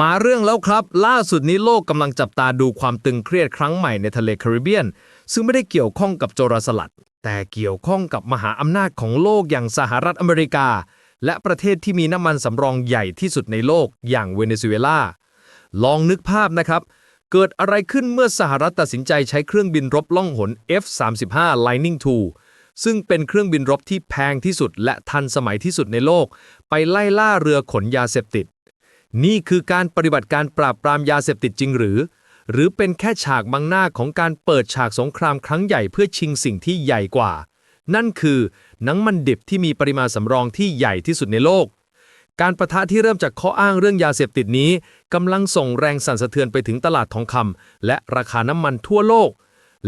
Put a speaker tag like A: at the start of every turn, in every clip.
A: มาเรื่องแล้วครับ ล่าสุดนี้โลกกำลังจับตาดูความตึงเครียดครั้งใหม่ในทะเลแคริบเบียน ซึ่งไม่ได้เกี่ยวข้องกับโจรสลัด แต่เกี่ยวข้องกับมหาอำนาจของโลกอย่างสหรัฐอเมริกา และประเทศที่มีน้ำมันสำรองใหญ่ที่สุดในโลกอย่างเวเนซุเอลาลองนึกภาพนะครับ เกิดอะไรขึ้นเมื่อสหรัฐตัดสินใจใช้เครื่องบินรบล่องหน F-35 Lightning II ซึ่งเป็นเครื่องบินรบที่แพงที่สุดและทันสมัยที่สุดในโลก ไปไล่ล่าเรือขนยาเสพติด นี่คือการปฏิบัติการปราบปรามยาเสพติดจริงหรือ หรือเป็นแค่ฉากบังหน้าของการเปิดฉากสงครามครั้งใหญ่เพื่อชิงสิ่งที่ใหญ่กว่า นั่นคือน้ำมันดิบที่มีปริมาณสำรองที่ใหญ่ที่สุดในโลก การประทะที่เริ่มจากข้ออ้างเรื่องยาเสพติดนี้กำลังส่งแรงสั่นสะเทือนไปถึงตลาดทองคำและราคาน้ำมันทั่วโลก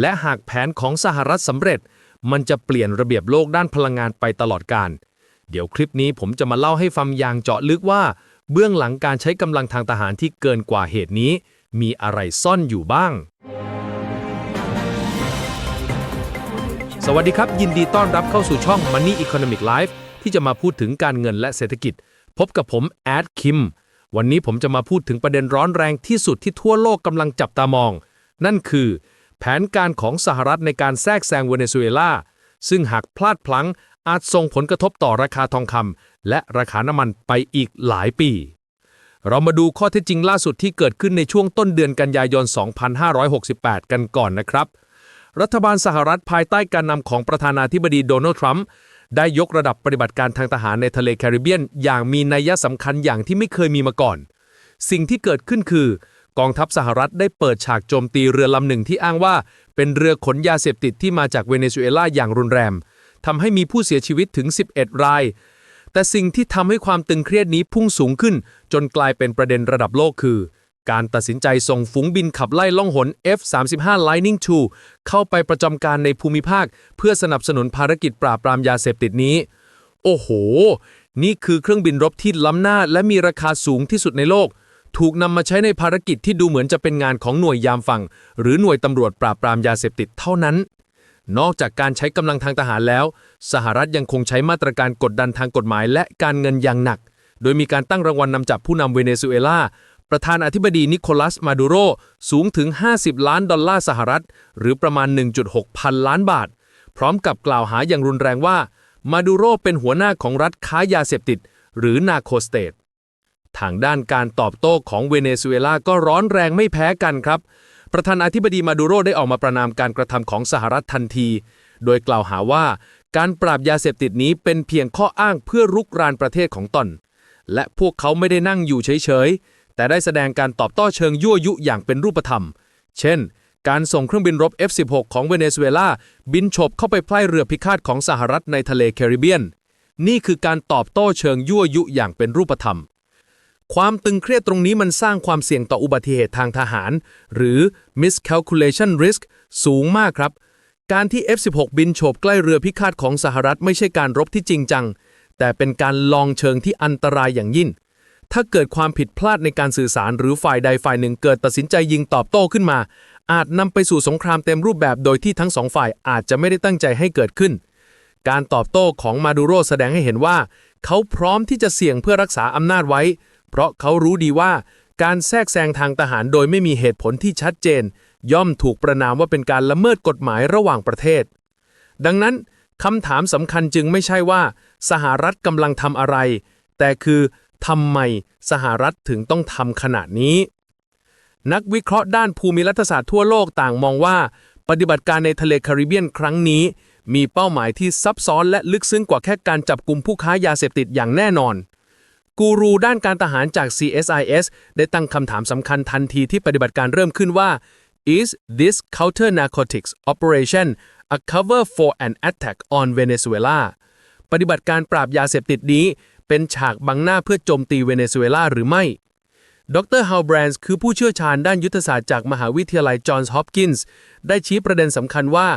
A: และหากแผนของสหรัฐสำเร็จ มันจะเปลี่ยนระเบียบโลกด้านพลังงานไปตลอดกาลเดี๋ยวคลิปนี้ผมจะมาเล่าให้ฟังอย่างเจาะลึกว่า เบื้องหลังการใช้กำลังทางทหารที่เกินกว่าเหตุนี้ มีอะไรซ่อนอยู่บ้าง สวัสดีครับ ยินดีต้อนรับเข้าสู่ช่อง Money Economic Life ที่จะมาพูดถึงการเงินและเศรษฐกิจ พบกับผมแอดคิม วันนี้ผมจะมาพูดถึงประเด็นร้อนแรงที่สุดที่ทั่วโลกกำลังจับตามอง นั่นคือ แผนการของสหรัฐในการแทรกแซงเวเนซุเอลาซึ่งหากพลาดพลั้งอาจส่งผลกระทบต่อราคาทองคำ และราคาน้ำมันไปอีกหลายปี เรามาดูข้อเท็จจริงล่าสุดที่เกิดขึ้นในช่วงต้นเดือนกันยายน 2568 กันก่อนนะครับ รัฐบาลสหรัฐภายใต้การนำของประธานาธิบดีโดนัลด์ทรัมป์ได้ยกระดับปฏิบัติการทางทหารในทะเลแคริบเบียน อย่างมีนัยสำคัญอย่างที่ไม่เคยมีมาก่อน สิ่งที่เกิดขึ้นคือกองทัพสหรัฐได้เปิดฉากโจมตีเรือลำหนึ่งที่อ้างว่า เป็นเรือขนยาเสพติดที่มาจากเวเนซุเอลาอย่างรุนแรงทำให้มีผู้เสียชีวิตถึง 11 ราย แต่สิ่งที่ทำให้ความตึงเครียดนี้พุ่งสูงขึ้น จนกลายเป็นประเด็นระดับโลกคือ การตัดสินใจส่งฝูงบินขับไล่ล่องหน F-35 Lightning II เข้าไปประจำการในภูมิภาค เพื่อสนับสนุนภารกิจปราบปรามยาเสพติดนี้ โอ้โห นี่คือเครื่องบินรบที่ล้ำหน้าและมีราคาสูงที่สุดในโลก ถูกนำมาใช้ในภารกิจที่ดูเหมือนจะเป็นงานของหน่วยยามฝั่งหรือหน่วยตำรวจปราบปรามยาเสพติดเท่านั้น นอกจากการใช้กำลังทางทหารแล้ว สหรัฐยังคงใช้มาตรการกดดันทางกฎหมายและการเงินอย่างหนัก โดยมีการตั้งรางวัลนนำจับผู้นำเวเนซุเอลา ประธานอธิบดีนิโคลัส มาดูโร สูงถึง 50 ล้านดอลลาร์สหรัฐ หรือประมาณ 1.6 พันล้านบาท พร้อมกับกล่าวหาอย่างรุนแรงว่า มาดูโรเป็นหัวหน้าของรัฐค้ายาเสพติด หรือนาโคสเตททางด้านการตอบโต้ของเวเนซุเอลาก็ร้อนแรงไม่แพ้กันครับ ประธานาธิบดีมาดูโรได้ออกมาประนามการกระทำของสหรัฐทันที โดยกล่าวหาว่า การปราบยาเสพติดนี้เป็นเพียงข้ออ้างเพื่อรุกรานประเทศของตน และพวกเขาไม่ได้นั่งอยู่เฉยๆ แต่ได้แสดงการตอบโต้เชิงยั่วยุอย่างเป็นรูปธรรม เช่น การส่งเครื่องบินรบ F-16 ของเวเนซุเอลาบินฉบเข้าไปพล่ายเรือพิฆาตของสหรัฐในทะเลแคริบเบียน นี่คือการตอบโต้เชิงยั่วยุอย่างเป็นรูปธรรม ความตึงเครียดตรงนี้มันสร้างความเสี่ยงต่ออุบัติเหตุทางทหาร หรือ miscalculation risk สูงมากครับ การที่ F-16 บินโฉบใกล้เรือพิฆาตของสหรัฐไม่ใช่การรบที่จริงจัง แต่เป็นการลองเชิงที่อันตรายอย่างยิ่ง ถ้าเกิดความผิดพลาดในการสื่อสารหรือฝ่ายใดฝ่ายหนึ่งเกิดตัดสินใจยิงตอบโต้ขึ้นมา อาจนำไปสู่สงครามเต็มรูปแบบโดยที่ทั้งสองฝ่ายอาจจะไม่ได้ตั้งใจให้เกิดขึ้น การตอบโต้ของมาดูโรแสดงให้เห็นว่า เขาพร้อมที่จะเสี่ยงเพื่อรักษาอำนาจไว้ เพราะเขารู้ดีว่าการแทรกแซงทางทหารโดยไม่มีเหตุผลที่ชัดเจน ย่อมถูกประนามว่าเป็นการละเมิดกฎหมายระหว่างประเทศ ดังนั้นคำถามสำคัญจึงไม่ใช่ว่า สหรัฐกำลังทำอะไร แต่คือทำไมสหรัฐถึงต้องทำขนาดนี้ นักวิเคราะห์ด้านภูมิรัฐศาสตร์ทั่วโลกต่างมองว่า ปฏิบัติการในทะเลแคริบเบียนครั้งนี้ มีเป้าหมายที่ซับซ้อนและลึกซึ้งกว่าแค่การจับกลุ่มผู้ค้ายาเสพติดอย่างแน่นอน กูรูด้านการทหารจาก CSIS ได้ตั้งคำถามสำคัญทันทีที่ปฏิบัติการเริ่มขึ้นว่า is this counter narcotics operation a cover for an attack on Venezuela ปฏิบัติการปราบยาเสพติดนี้ เป็นฉากบังหน้าเพื่อโจมตีเวเนซุเอลาหรือไม่ ดรฮาวแบรนส์คือผู้เชี่ยวชาญด้านยุทธศาสตร์จากมหาวิทยาลัยจอห์นส์ฮอปกินส์ได้ชี้ประเด็นสำคัญว่า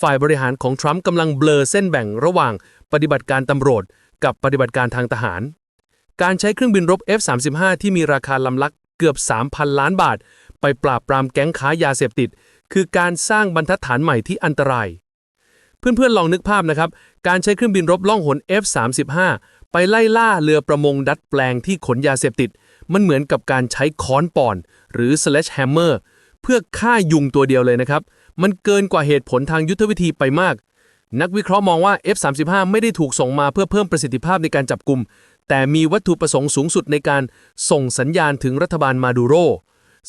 A: ฝ่ายบริหารของทรัมป์กำลังเบลอเส้นแบ่งระหว่างปฏิบัติการตำรวจ กับปฏิบัติการทางทหาร การใช้เครื่องบินรบ F-35 ที่มีราคาลำลักเกือบ 3,000 ล้านบาท ไปปราบปรามแก๊งค้ายาเสพติด คือการสร้างบรรทัดฐานใหม่ที่อันตราย เพื่อนๆลองนึกภาพนะครับ การใช้เครื่องบินรบล่องหน F-35 ไปไล่ล่าเรือประมงดัดแปลงที่ขนยาเสพติด มันเหมือนกับการใช้ค้อนปอน หรือ sledgehammer เพื่อฆ่ายุงตัวเดียวเลยนะครับ มันเกินกว่าเหตุผลทางยุทธวิธีไปมาก นักวิเคราะห์มองว่า F-35 ไม่ได้ถูกส่งมาเพื่อเพิ่มประสิทธิภาพในการจับกลุ่ม แต่มีวัตถุประสงค์สูงสุดในการส่งสัญญาณถึงรัฐบาลมาดูโร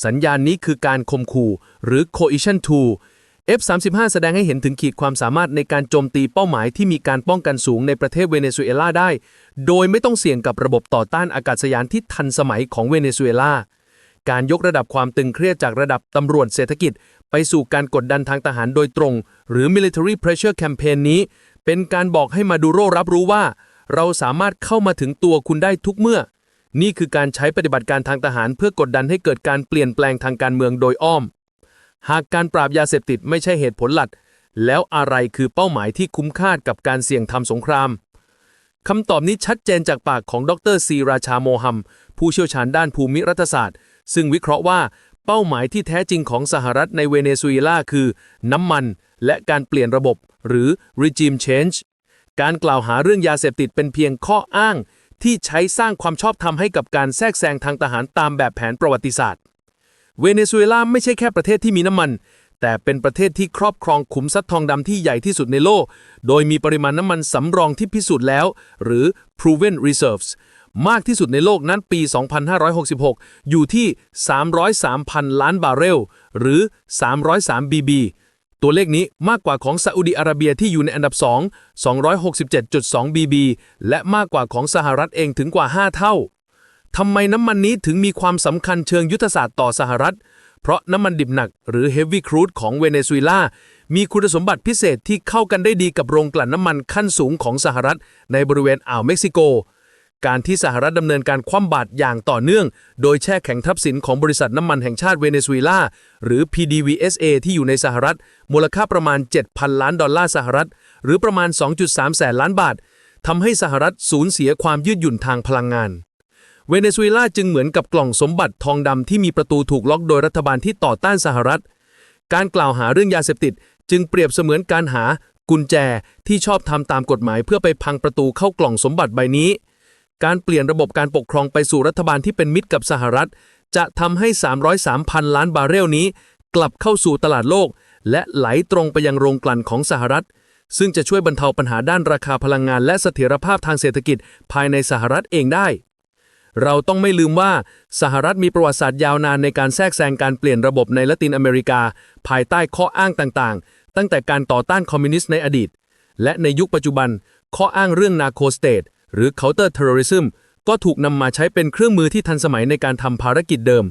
A: สัญญาณนี้คือการข่มขู่หรือ coalition tool F-35 แสดงให้เห็นถึงขีดความสามารถในการโจมตีเป้าหมายที่มีการป้องกันสูงในประเทศเวเนซุเอลาได้ โดยไม่ต้องเสี่ยงกับระบบต่อต้านอากาศยานที่ทันสมัยของเวเนซุเอลา การยกระดับความตึงเครียดจากระดับตำรวจเศรษฐกิจ ไปสู่การกดดันทางทหารโดยตรง หรือ military pressure campaign นี้ เป็นการบอกให้มาดูโรรับรู้ว่า เราสามารถเข้ามาถึงตัวคุณได้ทุกเมื่อ นี่คือการใช้ปฏิบัติการทางทหารเพื่อกดดันให้เกิดการเปลี่ยนแปลงทางการเมืองโดยอ้อม หากการปราบยาเสพติดไม่ใช่เหตุผลหลัก แล้วอะไรคือเป้าหมายที่คุ้มค่ากับการเสี่ยงทำสงครามคำตอบนี้ชัดเจนจากปากของดรซีราชาโมฮัม ผู้เชี่ยวชาญด้านภูมิรัฐศาสตร์ ซึ่งวิเคราะห์ว่าเป้าหมายที่แท้จริงของสหรัฐในเวเนซุเอลาคือ น้ำมัน และการเปลี่ยนระบบ หรือ regime change การกล่าวหาเรื่องยาเสพติดเป็นเพียงข้ออ้าง ที่ใช้สร้างความชอบธรรมให้กับการแทรกแซงทางทหารตามแบบแผนประวัติศาสตร์ เวเนซุเอลาไม่ใช่แค่ประเทศที่มีน้ำมัน แต่เป็นประเทศที่ครอบครองขุมทรัพย์ทองดำที่ใหญ่ที่สุดในโลก โดยมีปริมาณน้ำมันสำรองที่พิสูจน์แล้ว หรือ proven reserves มากที่สุดในโลกนั้นปี 2566 อยู่ที่ 303,000 ล้านบาร์เรล หรือ 303 BB ตัวเลขนี้มากกว่าของซาอุดิอาระเบียที่อยู่ในอันดับ 2 267.2 BB และมากกว่าของสหรัฐเองถึงกว่า 5 เท่าทำไมน้ำมันนี้ถึงมีความสำคัญเชิงยุทธศาสตร์ต่อสหรัฐ เพราะน้ำมันดิบหนักหรือ heavy crude ของเวเนซุเอลา มีคุณสมบัติพิเศษที่เข้ากันได้ดีกับโรงกลั่นน้ำมันขั้นสูงของสหรัฐ ในบริเวณอ่าวเม็กซิโก การที่สหรัฐดำเนินการคว่ำบาตรอย่างต่อเนื่อง โดยแช่แข็งทรัพย์สินของบริษัทน้ำมันแห่งชาติเวเนซุเอลา หรือ PDVSA ที่อยู่ในสหรัฐ มูลค่าประมาณ 7,000 ล้านดอลลาร์สหรัฐ หรือประมาณ 2.3 แสนล้านบาททำให้สหรัฐสูญเสียความยืดหยุ่นทางพลังงาน เวเนซุเอลาจึงเหมือนกับกล่องสมบัติทองดำที่มีประตูถูกล็อกโดยรัฐบาลที่ต่อต้านสหรัฐ การกล่าวหาเรื่องยาเสพติด จึงเปรียบเสมือนการหากุญแจที่ชอบทำตามกฎหมายเพื่อไปพังประตูเข้ากล่องสมบัติใบนี้ การเปลี่ยนระบบการปกครองไปสู่รัฐบาลที่เป็นมิตรกับสหรัฐ จะทำให้ 303,000 ล้านบาร์เรลนี้ กลับเข้าสู่ตลาดโลก และไหลตรงไปยังโรงกลั่นของสหรัฐ ซึ่งจะช่วยบรรเทาปัญหาด้านราคาพลังงาน และเสถียรภาพทางเศรษฐกิจภายในสหรัฐเองได้ เราต้องไม่ลืมว่าสหรัฐมีประวัติศาสตร์ยาวนานในการแทรกแซงการเปลี่ยนระบบในละตินอเมริกา ภายใต้ข้ออ้างต่างๆ ตั้งแต่การต่อต้านคอมมิวนิสต์ในอดีต และในยุคปัจจุบัน ข้ออ้างเรื่องนาโคสเตท หรือ counter terrorism ก็ถูกนำมาใช้เป็นเครื่องมือที่ทันสมัยในการทำภารกิจเดิม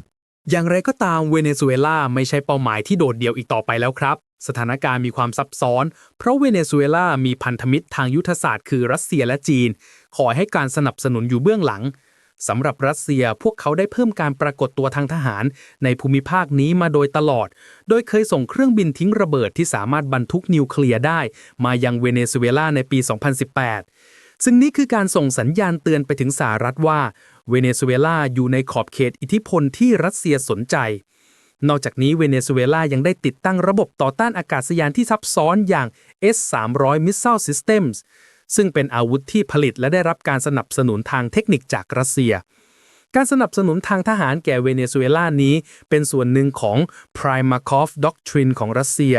B: อย่างไรก็ตามเวเนซุเอลาไม่ใช่เป้าหมายที่โดดเดี่ยวอีกต่อไปแล้วครับ สถานการณ์มีความซับซ้อน เพราะเวเนซุเอลามีพันธมิตรทางยุทธศาสตร์คือรัสเซียและจีนขอให้การสนับสนุนอยู่เบื้องหลังสำหรับรัสเซียพวกเขาได้เพิ่มการปรากฏตัวทางทหาร ในภูมิภาคนี้มาโดยตลอด โดยเคยส่งเครื่องบินทิ้งระเบิดที่สามารถบรรทุกนิวเคลียร์ได้ มายังเวเนซุเอลาในปี 2018 ซึ่งนี่คือการส่งสัญญาณเตือนไปถึงสหรัฐว่าเวเนซุเอลาอยู่ในขอบเขตอิทธิพลที่รัสเซียสนใจ นอกจากนี้เวเนซุเอลายังได้ติดตั้งระบบต่อต้านอากาศยานที่ซับซ้อนอย่าง S-300 Missile Systems ซึ่งเป็นอาวุธที่ผลิตและได้รับการสนับสนุนทางเทคนิคจากรัสเซีย การสนับสนุนทางทหารแก่เวเนซุเอลานี้ เป็นส่วนหนึ่งของ Primakov Doctrine ของรัสเซีย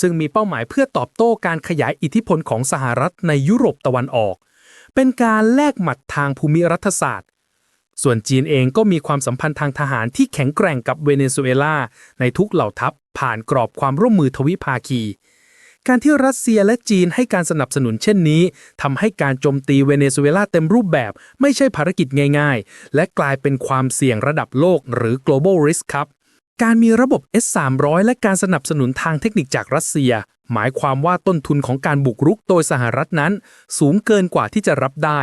B: ซึ่งมีเป้าหมายเพื่อตอบโต้การขยายอิทธิพลของสหรัฐในยุโรปตะวันออก เป็นการแลกหมัดทางภูมิรัฐศาสตร์ ส่วนจีนเองก็มีความสัมพันธ์ทางทหารที่แข็งแกร่งกับเวเนซุเอลาในทุกเหล่าทัพผ่านกรอบความร่วมมือทวิภาคี การที่รัสเซียและจีนให้การสนับสนุนเช่นนี้ทำให้การโจมตีเวเนซุเอลาเต็มรูปแบบ ไม่ใช่ภารกิจง่าย ๆ และกลายเป็นความเสี่ยงระดับโลกหรือ global risk ครับ การมีระบบ S-300 และการสนับสนุนทางเทคนิคจากรัสเซีย หมายความว่าต้นทุนของการบุกรุกโดยสหรัฐนั้น สูงเกินกว่าที่จะรับได้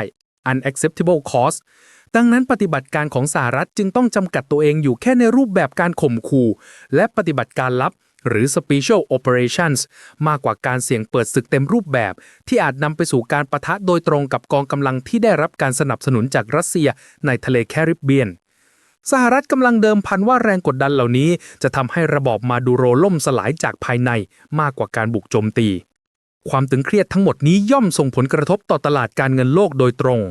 B: unacceptable cost ดังนั้นปฏิบัติการของสหรัฐจึงต้องจำกัดตัวเองอยู่แค่ในรูปแบบการข่มขู่และปฏิบัติการลับ หรือ Special Operations มากกว่าการเสี่ยงเปิดศึกเต็มรูปแบบ ที่อาจนำไปสู่การประทะโดยตรงกับกองกำลังที่ได้รับการสนับสนุนจากรัสเซียในทะเลแคริบเบียน สหรัฐกำลังเดิมพันว่าแรงกดดันเหล่านี้ จะทำให้ระบอบมาดูโรล่มสลายจากภายในมากกว่าการบุกโจมตี ความตึงเครียดทั้งหมดนี้ย่อมส่งผลกระทบต่อตลาดการเงินโลกโดยตรง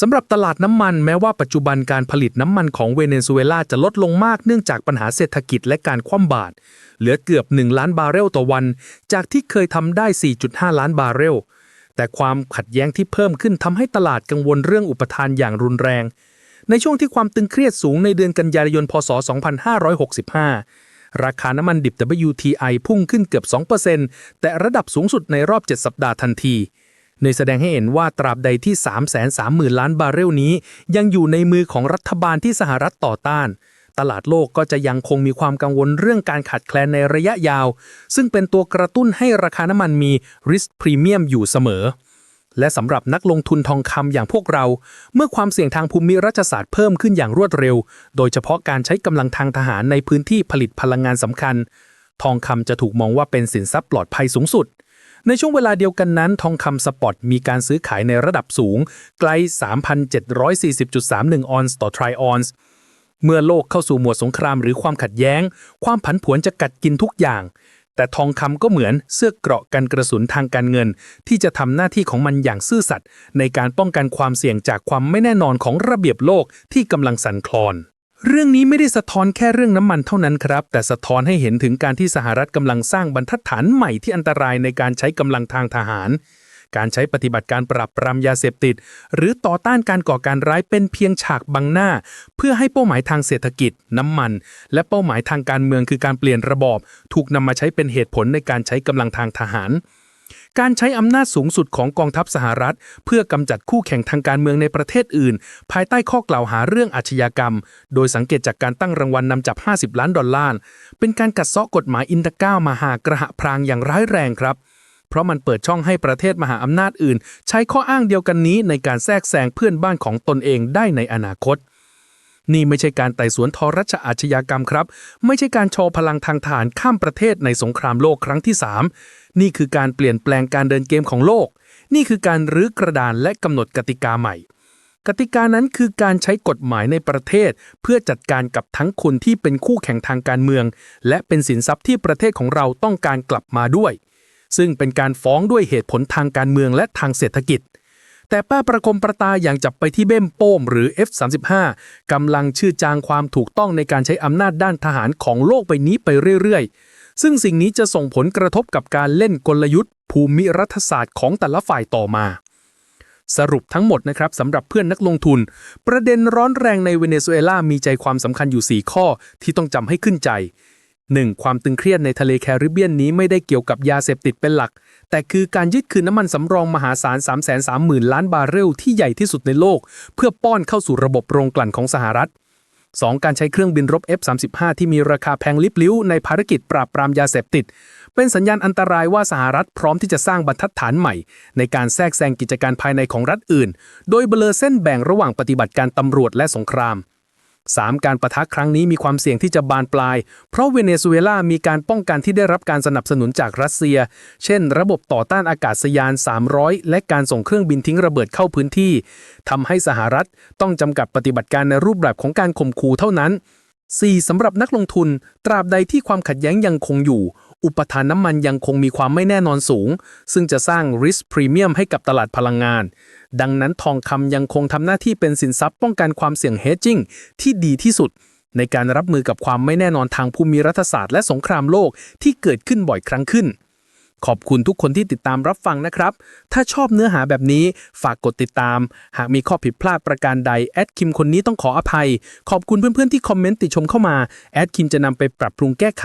B: สำหรับตลาดน้ำมันแม้ว่าปัจจุบันการผลิตน้ำมันของเวเนซุเอลาจะลดลงมากเนื่องจากปัญหาเศรษฐกิจและการคว่ำบาตรเหลือเกือบ 1 ล้านบาร์เรลต่อวัน จากที่เคยทำได้ 4.5 ล้านบาร์เรล แต่ความขัดแย้งที่เพิ่มขึ้นทำให้ตลาดกังวลเรื่องอุปทานอย่างรุนแรง ในช่วงที่ความตึงเครียดสูงในเดือนกันยายน พศ 2565 ราคาน้ำมันดิบ WTI พุ่งขึ้นเกือบ 2%แต่ระดับสูงสุดในรอบ 7 สัปดาห์ทันทีในแสดงให้เห็นว่าตราบใดที่ 330,000 ล้านบาร์เรลนี้ ยังอยู่ในมือของรัฐบาลที่สหรัฐต่อต้าน ตลาดโลกก็จะยังคงมีความกังวลเรื่องการขาดแคลนในระยะยาว ซึ่งเป็นตัวกระตุ้นให้ราคาน้ำมันมี risk premium อยู่เสมอ และสำหรับนักลงทุนทองคำอย่างพวกเรา เมื่อความเสี่ยงทางภูมิรัฐศาสตร์เพิ่มขึ้นอย่างรวดเร็ว โดยเฉพาะการใช้กำลังทางทหารในพื้นที่ผลิตพลังงานสำคัญ ทองคำจะถูกมองว่าเป็นสินทรัพย์ปลอดภัยสูงสุด ในช่วงเวลาเดียวกันนั้น ทองคำสปอตมีการซื้อขายในระดับสูงไกล 3,740.31 ออนซ์ต่อทริออนซ์เมื่อโลกเข้าสู่หมวดสงครามหรือความขัดแย้ง ความผันผวนจะกัดกินทุกอย่าง แต่ทองคำก็เหมือนเสื้อเกราะกันกระสุนทางการเงิน ที่จะทำหน้าที่ของมันอย่างซื่อสัตย์ในการป้องกันความเสี่ยงจากความไม่แน่นอนของระเบียบโลกที่กำลังสั่นคลอน เรื่องนี้ไม่ได้สะท้อนแค่เรื่องน้ำมันเท่านั้นครับ แต่สะท้อนให้เห็นถึงการที่สหรัฐกำลังสร้างบรรทัดฐานใหม่ที่อันตรายในการใช้กำลังทางทหาร การใช้ปฏิบัติการปราบปรามยาเสพติด หรือต่อต้านการก่อการร้ายเป็นเพียงฉากบังหน้า เพื่อให้เป้าหมายทางเศรษฐกิจ น้ำมัน และเป้าหมายทางการเมืองคือการเปลี่ยนระบอบ ถูกนำมาใช้เป็นเหตุผลในการใช้กำลังทางทหาร การใช้อำนาจสูงสุดของกองทัพสหรัฐ เพื่อกำจัดคู่แข่งทางการเมืองในประเทศอื่น ภายใต้ข้อกล่าวหาเรื่องอาชญากรรม โดยสังเกตจากการตั้งรางวัลนนำจับ 50 ล้านดอลลาร์เป็นการกัดเซาะกฎหมายอินตะก้ามาหากระหะพรางอย่างร้ายแรงครับ เพราะมันเปิดช่องให้ประเทศมหาอำนาจอื่น ใช้ข้ออ้างเดียวกันนี้ในการแทรกแซงเพื่อนบ้านของตนเองได้ในอนาคต นี่ไม่ใช่การไต่สวนทอรัชอาชญากรรมครับ ไม่ใช่การโชว์พลังทางฐานข้ามประเทศในสงครามโลกครั้งที่ 3 นี่คือการเปลี่ยนแปลงการเดินเกมของโลก นี่คือการรื้อกระดานและกำหนดกติกาใหม่ กติกานั้นคือการใช้กฎหมายในประเทศ เพื่อจัดการกับทั้งคนที่เป็นคู่แข่งทางการเมือง และเป็นสินทรัพย์ที่ประเทศของเราต้องการกลับมาด้วย ซึ่งเป็นการฟ้องด้วยเหตุผลทางการเมืองและทางเศรษฐกิจ แต่ป้าประคมประตาอย่างจับไปที่เบ้มโป้มหรือ F35 กำลังชื่อจางความถูกต้องในการใช้อำนาจด้านทหารของโลกใบนี้ไปเรื่อยๆ ซึ่งสิ่งนี้จะส่งผลกระทบกับการเล่นกลยุทธ์ ภูมิรัฐศาสตร์ของแต่ละฝ่ายต่อมาสรุปทั้งหมดนะครับสำหรับเพื่อนนักลงทุน ประเด็นร้อนแรงในเวเนซุเอลามีใจความสำคัญอยู่ 4 ข้อที่ต้องจำให้ขึ้นใจ 1. ความตึงเครียดในทะเลแคริบเบียนนี้ไม่ได้เกี่ยวกับยาเสพติดเป็นหลัก แต่คือการยึดคืนน้ำมันสำรองมหาศาล 330,000 ล้านบาร์เรลที่ใหญ่ที่สุดในโลก เพื่อป้อนเข้าสู่ระบบโรงกลั่นของสหรัฐ 2. การใช้เครื่องบินรบ F-35 ที่มีราคาแพงลิบลิ้วในภารกิจปราบปรามยาเสพติด เป็นสัญญาณอันตรายว่าสหรัฐพร้อมที่จะสร้างบรรทัดฐานใหม่ ในการแทรกแซงกิจการภายในของรัฐอื่น โดยเบลอเส้นแบ่งระหว่างปฏิบัติการตำรวจและสงคราม 3. การประทะครั้งนี้มีความเสี่ยงที่จะบานปลาย เพราะเวเนซุเอลามีการป้องกันที่ได้รับการสนับสนุนจากรัสเซีย เช่น ระบบต่อต้านอากาศยาน 300 และการส่งเครื่องบินทิ้งระเบิดเข้าพื้นที่ทำให้สหรัฐต้องจำกัดปฏิบัติการในรูปแบบของการข่มขู่เท่านั้น 4. สำหรับนักลงทุน ตราบใดที่ความขัดแย้งยังคงอยู่ อุปทานน้ำมันยังคงมีความไม่แน่นอนสูง ซึ่งจะสร้าง risk premium ให้กับตลาดพลังงาน ดังนั้นทองคำยังคงทำหน้าที่เป็นสินทรัพย์ป้องกันความเสี่ยง hedging ที่ดีที่สุด ในการรับมือกับความไม่แน่นอนทางภูมิรัฐศาสตร์และสงครามโลกที่เกิดขึ้นบ่อยครั้งขึ้น ขอบคุณทุกคนที่ติดตามรับฟังนะครับ ถ้าชอบเนื้อหาแบบนี้ฝากกดติดตาม หากมีข้อผิดพลาดประการใดแอดคิมคนนี้ต้องขออภัย ขอบคุณเพื่อนๆที่คอมเมนต์ติชมเข้ามาแอดคิมจะนำไปปรับปรุงแก้ไข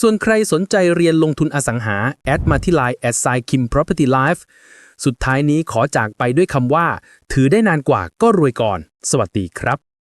B: ส่วนใครสนใจเรียนลงทุนอสังหา แอดมาที่ Line แอดไซคิม property life สุดท้ายนี้ขอจากไปด้วยคำว่า ถือได้นานกว่าก็รวยก่อน สวัสดีครับ